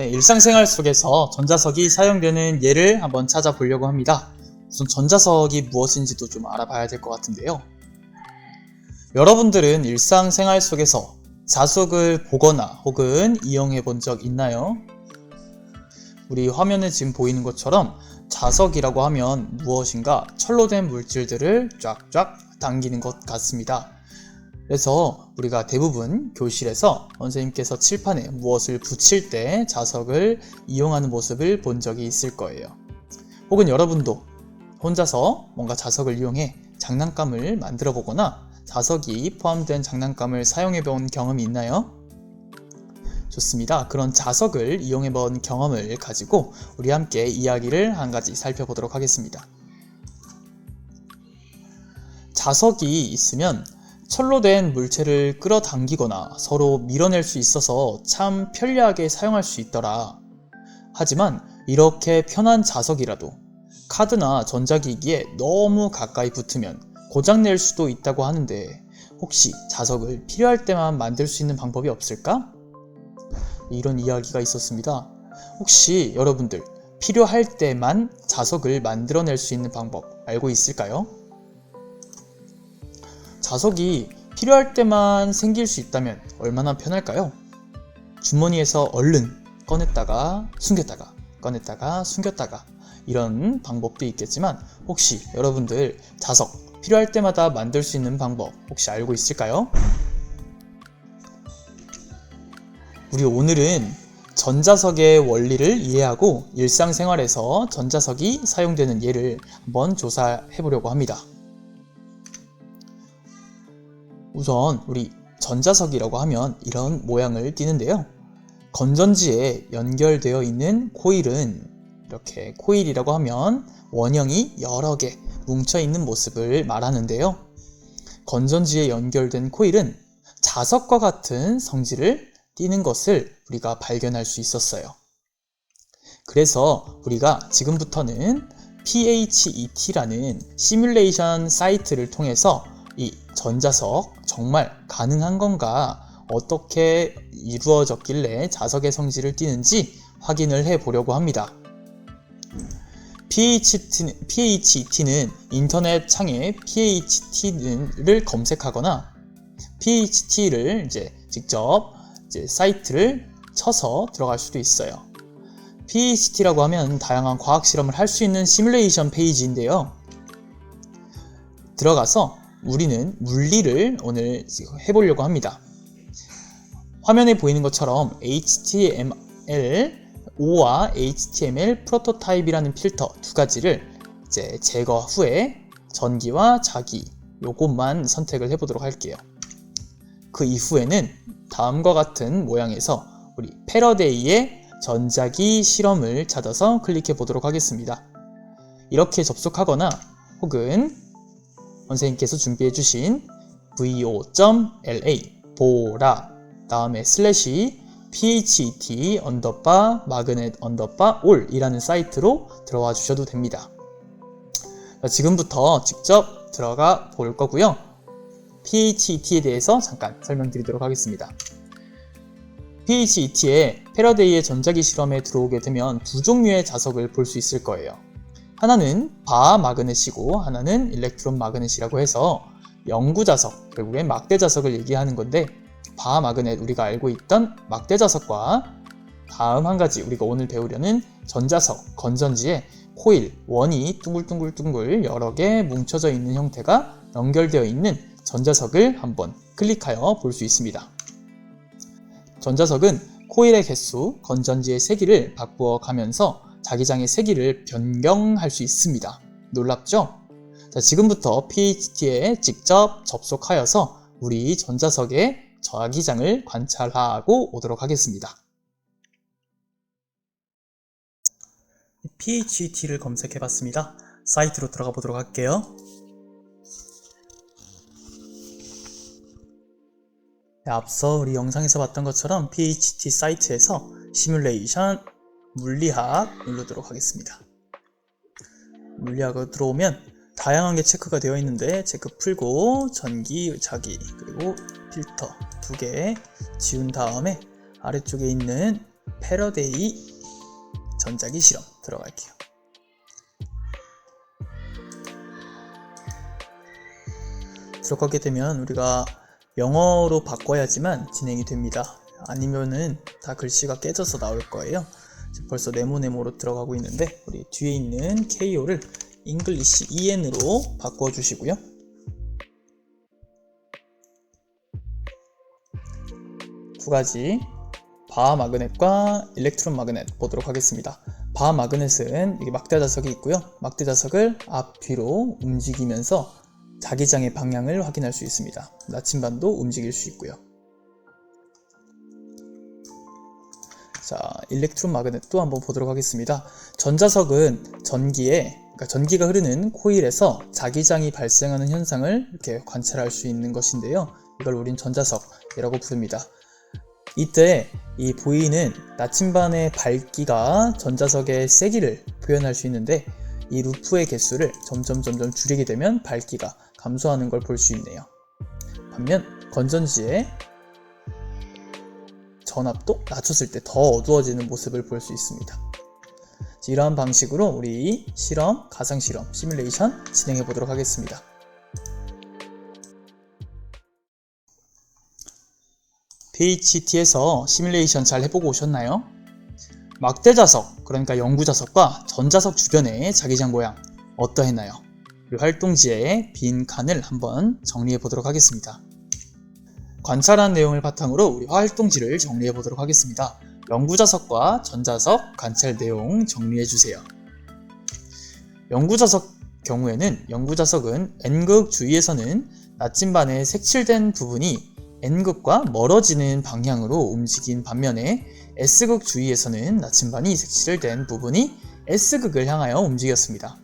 네, 일상생활 속에서 전자석이 사용되는 예를 한번 찾아보려고 합니다. 우선 전자석이 무엇인지도 좀 알아봐야 될 것 같은데요. 여러분들은 일상생활 속에서 자석을 보거나 혹은 이용해 본 적 있나요? 우리 화면에 지금 보이는 것처럼 자석이라고 하면 무엇인가 철로 된 물질들을 쫙쫙 당기는 것 같습니다. 그래서 우리가 대부분 교실에서 선생님께서 칠판에 무엇을 붙일 때 자석을 이용하는 모습을 본 적이 있을 거예요. 혹은 여러분도 혼자서 뭔가 자석을 이용해 장난감을 만들어 보거나 자석이 포함된 장난감을 사용해 본 경험이 있나요? 좋습니다. 그런 자석을 이용해 본 경험을 가지고 우리 함께 이야기를 한 가지 살펴보도록 하겠습니다. 자석이 있으면 철로 된 물체를 끌어당기거나 서로 밀어낼 수 있어서 참 편리하게 사용할 수 있더라. 하지만 이렇게 편한 자석이라도 카드나 전자기기에 너무 가까이 붙으면 고장낼 수도 있다고 하는데 혹시 자석을 필요할 때만 만들 수 있는 방법이 없을까? 이런 이야기가 있었습니다. 혹시 여러분들 필요할 때만 자석을 만들어낼 수 있는 방법 알고 있을까요? 자석이 필요할 때만 생길 수 있다면 얼마나 편할까요? 주머니에서 얼른 꺼냈다가 숨겼다가 꺼냈다가 숨겼다가 이런 방법도 있겠지만 혹시 여러분들 자석 필요할 때마다 만들 수 있는 방법 혹시 알고 있을까요? 우리 오늘은 전자석의 원리를 이해하고 일상생활에서 전자석이 사용되는 예를 한번 조사해 보려고 합니다. 우선 우리 전자석이라고 하면 이런 모양을 띠는데요. 건전지에 연결되어 있는 코일은 이렇게 코일이라고 하면 원형이 여러 개 뭉쳐 있는 모습을 말하는데요. 건전지에 연결된 코일은 자석과 같은 성질을 띠는 것을 우리가 발견할 수 있었어요. 그래서 우리가 지금부터는 PHET라는 시뮬레이션 사이트를 통해서 이 전자석 정말 가능한 건가 어떻게 이루어졌길래 자석의 성질을 띠는지 확인을 해 보려고 합니다. PHT는, PHET는 인터넷 창에 PHT를 검색하거나 PHT를 이제 직접 이제 사이트를 쳐서 들어갈 수도 있어요. PHT라고 하면 다양한 과학 실험을 할 수 있는 시뮬레이션 페이지인데요. 들어가서 우리는 물리를 오늘 해보려고 합니다. 화면에 보이는 것처럼 HTML 5와 HTML 프로토타입이라는 필터 두 가지를 이제 제거 후에 전기와 자기 요것만 선택을 해보도록 할게요. 그 이후에는 다음과 같은 모양에서 우리 패러데이의 전자기 실험을 찾아서 클릭해 보도록 하겠습니다. 이렇게 접속하거나 혹은 선생님께서 준비해 주신 vo.la 보라 다음에 슬래시 phet 언더바 마그넷 언더바 올 이라는 사이트로 들어와 주셔도 됩니다. 지금부터 직접 들어가 볼 거고요. PHET에 대해서 잠깐 설명드리도록 하겠습니다. PHET의 패러데이의 전자기 실험에 들어오게 되면 두 종류의 자석을 볼 수 있을 거예요. 하나는 바 마그넷이고 하나는 일렉트론 마그넷이라고 해서 영구 자석, 결국엔 막대 자석을 얘기하는 건데 바 마그넷 우리가 알고 있던 막대 자석과 다음 한 가지 우리가 오늘 배우려는 전자석, 건전지에 코일, 원이 둥글둥글둥글 여러 개 뭉쳐져 있는 형태가 연결되어 있는 전자석을 한번 클릭하여 볼 수 있습니다. 전자석은 코일의 개수, 건전지의 세기를 바꾸어 가면서 자기장의 세기를 변경할 수 있습니다. 놀랍죠? 자, 지금부터 PHT에 직접 접속하여서 우리 전자석의 자기장을 관찰하고 오도록 하겠습니다. PHT를 검색해 봤습니다. 사이트로 들어가 보도록 할게요. 네, 앞서 우리 영상에서 봤던 것처럼 PHT 사이트에서 시뮬레이션 물리학 누르도록 하겠습니다. 물리학으로 들어오면 다양한 게 체크가 되어 있는데 체크 풀고 전기, 자기 그리고 필터 두 개 지운 다음에 아래쪽에 있는 패러데이 전자기 실험 들어갈게요. 들어가게 되면 우리가 영어로 바꿔야지만 진행이 됩니다. 아니면은 다 글씨가 깨져서 나올 거예요. 벌써 네모네모로 들어가고 있는데 우리 뒤에 있는 KO를 잉글리시 EN으로 바꿔주시고요. 두 가지 바 마그넷과 일렉트론 마그넷 보도록 하겠습니다. 바 마그넷은 이게 막대 자석이 있고요. 막대 자석을 앞 뒤로 움직이면서 자기장의 방향을 확인할 수 있습니다. 나침반도 움직일 수 있고요. 자, 일렉트론 마그넷도 한번 보도록 하겠습니다. 전자석은 전기에 그러니까 전기가 흐르는 코일에서 자기장이 발생하는 현상을 이렇게 관찰할 수 있는 것인데요. 이걸 우린 전자석이라고 부릅니다. 이때 이 보이는 나침반의 밝기가 전자석의 세기를 표현할 수 있는데 이 루프의 개수를 점점 점점 줄이게 되면 밝기가 감소하는 걸 볼 수 있네요. 반면 건전지의 전압도 낮췄을 때 더 어두워지는 모습을 볼 수 있습니다. 이러한 방식으로 우리 실험, 가상 실험, 시뮬레이션 진행해 보도록 하겠습니다. PHT에서 시뮬레이션 잘 해보고 오셨나요? 막대 자석, 그러니까 영구 자석과 전자석 주변의 자기장 모양 어떠했나요? 활동지의 빈 칸을 한번 정리해 보도록 하겠습니다. 관찰한 내용을 바탕으로 우리 활동지를 정리해 보도록 하겠습니다. 영구자석과 전자석 관찰 내용 정리해 주세요. 영구자석 경우에는 영구자석은 N극 주위에서는 나침반의 색칠된 부분이 N극과 멀어지는 방향으로 움직인 반면에 S극 주위에서는 나침반이 색칠된 부분이 S극을 향하여 움직였습니다.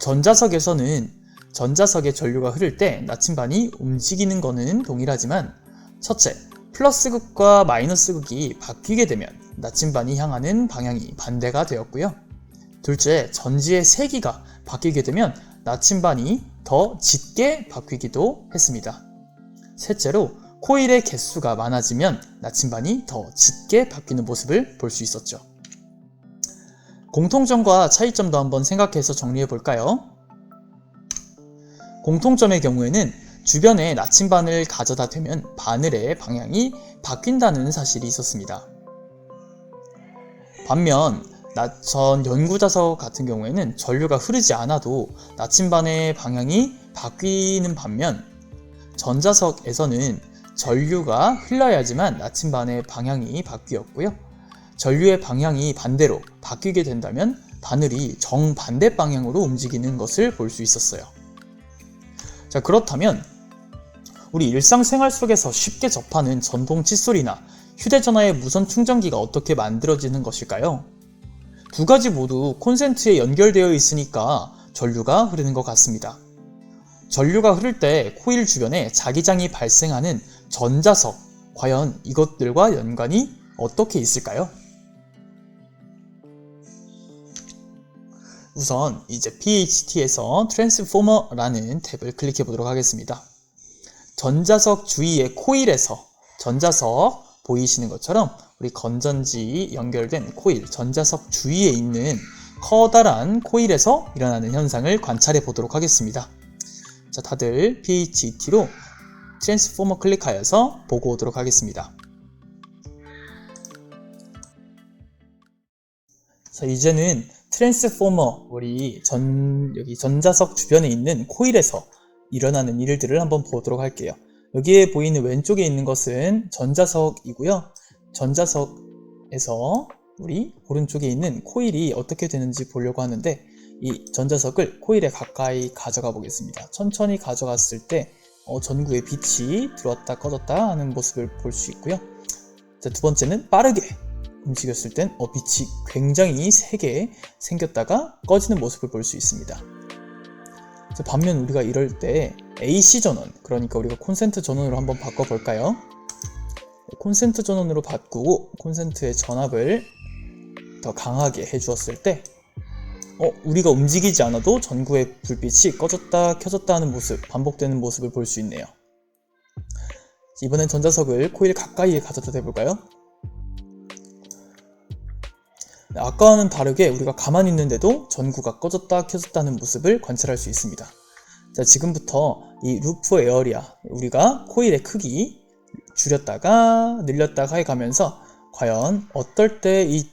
전자석에서는 전자석의 전류가 흐를 때 나침반이 움직이는 것은 동일하지만 첫째, 플러스 극과 마이너스 극이 바뀌게 되면 나침반이 향하는 방향이 반대가 되었고요. 둘째, 전지의 세기가 바뀌게 되면 나침반이 더 짙게 바뀌기도 했습니다. 셋째로 코일의 개수가 많아지면 나침반이 더 짙게 바뀌는 모습을 볼 수 있었죠. 공통점과 차이점도 한번 생각해서 정리해 볼까요? 공통점의 경우에는 주변에 나침반을 가져다 대면 바늘의 방향이 바뀐다는 사실이 있었습니다. 반면 전 연구자석 같은 경우에는 전류가 흐르지 않아도 나침반의 방향이 바뀌는 반면 전자석에서는 전류가 흘러야지만 나침반의 방향이 바뀌었고요. 전류의 방향이 반대로 바뀌게 된다면 바늘이 정반대 방향으로 움직이는 것을 볼 수 있었어요. 자, 그렇다면 우리 일상생활 속에서 쉽게 접하는 전동 칫솔이나 휴대전화의 무선 충전기가 어떻게 만들어지는 것일까요? 두 가지 모두 콘센트에 연결되어 있으니까 전류가 흐르는 것 같습니다. 전류가 흐를 때 코일 주변에 자기장이 발생하는 전자석, 과연 이것들과 연관이 어떻게 있을까요? 우선 이제 PHT에서 트랜스포머라는 탭을 클릭해 보도록 하겠습니다. 전자석 주위의 코일에서 전자석 보이시는 것처럼 우리 건전지 연결된 코일, 전자석 주위에 있는 커다란 코일에서 일어나는 현상을 관찰해 보도록 하겠습니다. 자, 다들 PHT로 트랜스포머 클릭하여서 보고 오도록 하겠습니다. 자, 이제는 트랜스포머, 우리 전, 여기 전자석 주변에 있는 코일에서 일어나는 일들을 한번 보도록 할게요. 여기에 보이는 왼쪽에 있는 것은 전자석이고요. 전자석에서 우리 오른쪽에 있는 코일이 어떻게 되는지 보려고 하는데 이 전자석을 코일에 가까이 가져가 보겠습니다. 천천히 가져갔을 때 어, 전구에 빛이 들어왔다 꺼졌다 하는 모습을 볼 수 있고요. 자, 두 번째는 빠르게 움직였을 땐 어, 빛이 굉장히 세게 생겼다가 꺼지는 모습을 볼 수 있습니다. 자, 반면 우리가 이럴 때 AC 전원, 그러니까 우리가 콘센트 전원으로 한번 바꿔볼까요? 콘센트 전원으로 바꾸고 콘센트의 전압을 더 강하게 해주었을 때 어, 우리가 움직이지 않아도 전구의 불빛이 꺼졌다 켜졌다 하는 모습, 반복되는 모습을 볼 수 있네요. 이번엔 전자석을 코일 가까이에 가져다 대볼까요? 아까와는 다르게 우리가 가만히 있는데도 전구가 꺼졌다 켜졌다는 모습을 관찰할 수 있습니다. 자, 지금부터 이 루프 에어리아, 우리가 코일의 크기 줄였다가 늘렸다가 해가면서 과연 어떨 때 이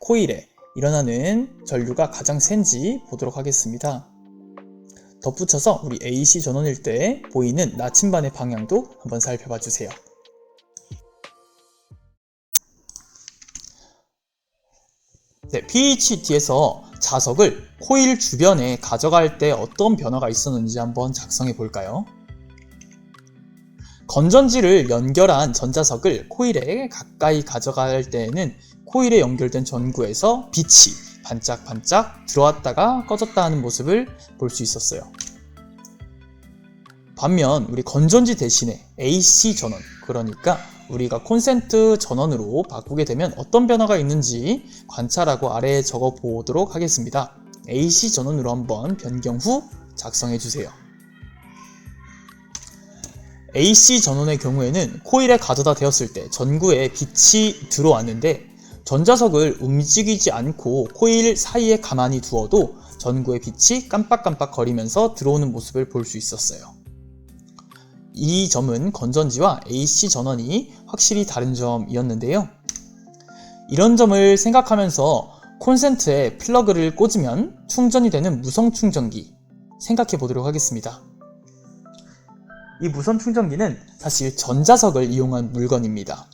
코일에 일어나는 전류가 가장 센지 보도록 하겠습니다. 덧붙여서 우리 AC 전원일 때 보이는 나침반의 방향도 한번 살펴봐 주세요. 네, PHT에서 자석을 코일 주변에 가져갈 때 어떤 변화가 있었는지 한번 작성해 볼까요? 건전지를 연결한 전자석을 코일에 가까이 가져갈 때에는 코일에 연결된 전구에서 빛이 반짝반짝 들어왔다가 꺼졌다 하는 모습을 볼 수 있었어요. 반면 우리 건전지 대신에 AC 전원 그러니까 우리가 콘센트 전원으로 바꾸게 되면 어떤 변화가 있는지 관찰하고 아래에 적어 보도록 하겠습니다. AC 전원으로 한번 변경 후 작성해 주세요. AC 전원의 경우에는 코일에 가져다 대었을 때 전구에 빛이 들어왔는데 전자석을 움직이지 않고 코일 사이에 가만히 두어도 전구의 빛이 깜빡깜빡 거리면서 들어오는 모습을 볼 수 있었어요. 이 점은 건전지와 AC 전원이 확실히 다른 점이었는데요. 이런 점을 생각하면서 콘센트에 플러그를 꽂으면 충전이 되는 무선 충전기 생각해 보도록 하겠습니다. 이 무선 충전기는 사실 전자석을 이용한 물건입니다.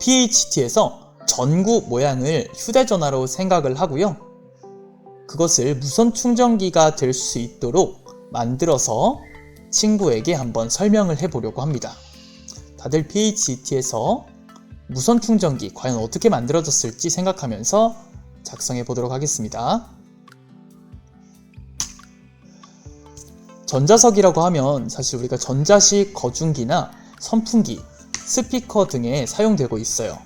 PHT에서 전구 모양을 휴대전화로 생각을 하고요. 그것을 무선 충전기가 될 수 있도록 만들어서 친구에게 한번 설명을 해보려고 합니다. 다들 PHT에서 무선 충전기 과연 어떻게 만들어졌을지 생각하면서 작성해 보도록 하겠습니다. 전자석이라고 하면 사실 우리가 전자식 거중기나 선풍기, 스피커 등에 사용되고 있어요.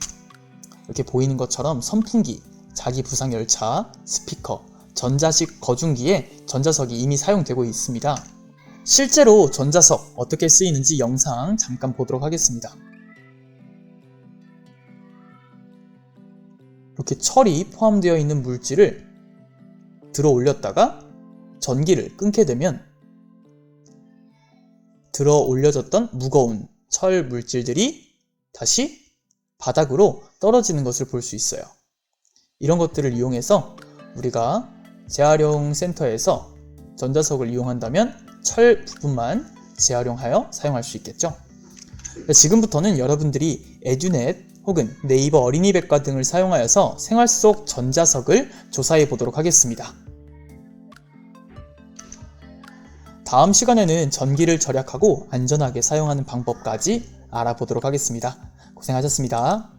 이렇게 보이는 것처럼 선풍기, 자기 부상 열차, 스피커, 전자식 거중기에 전자석이 이미 사용되고 있습니다. 실제로 전자석 어떻게 쓰이는지 영상 잠깐 보도록 하겠습니다. 이렇게 철이 포함되어 있는 물질을 들어 올렸다가 전기를 끊게 되면 들어 올려졌던 무거운 철 물질들이 다시 바닥으로 떨어지는 것을 볼 수 있어요. 이런 것들을 이용해서 우리가 재활용 센터에서 전자석을 이용한다면 철 부분만 재활용하여 사용할 수 있겠죠. 지금부터는 여러분들이 에듀넷 혹은 네이버 어린이 백과 등을 사용하여서 생활 속 전자석을 조사해 보도록 하겠습니다. 다음 시간에는 전기를 절약하고 안전하게 사용하는 방법까지 알아보도록 하겠습니다. 고생하셨습니다.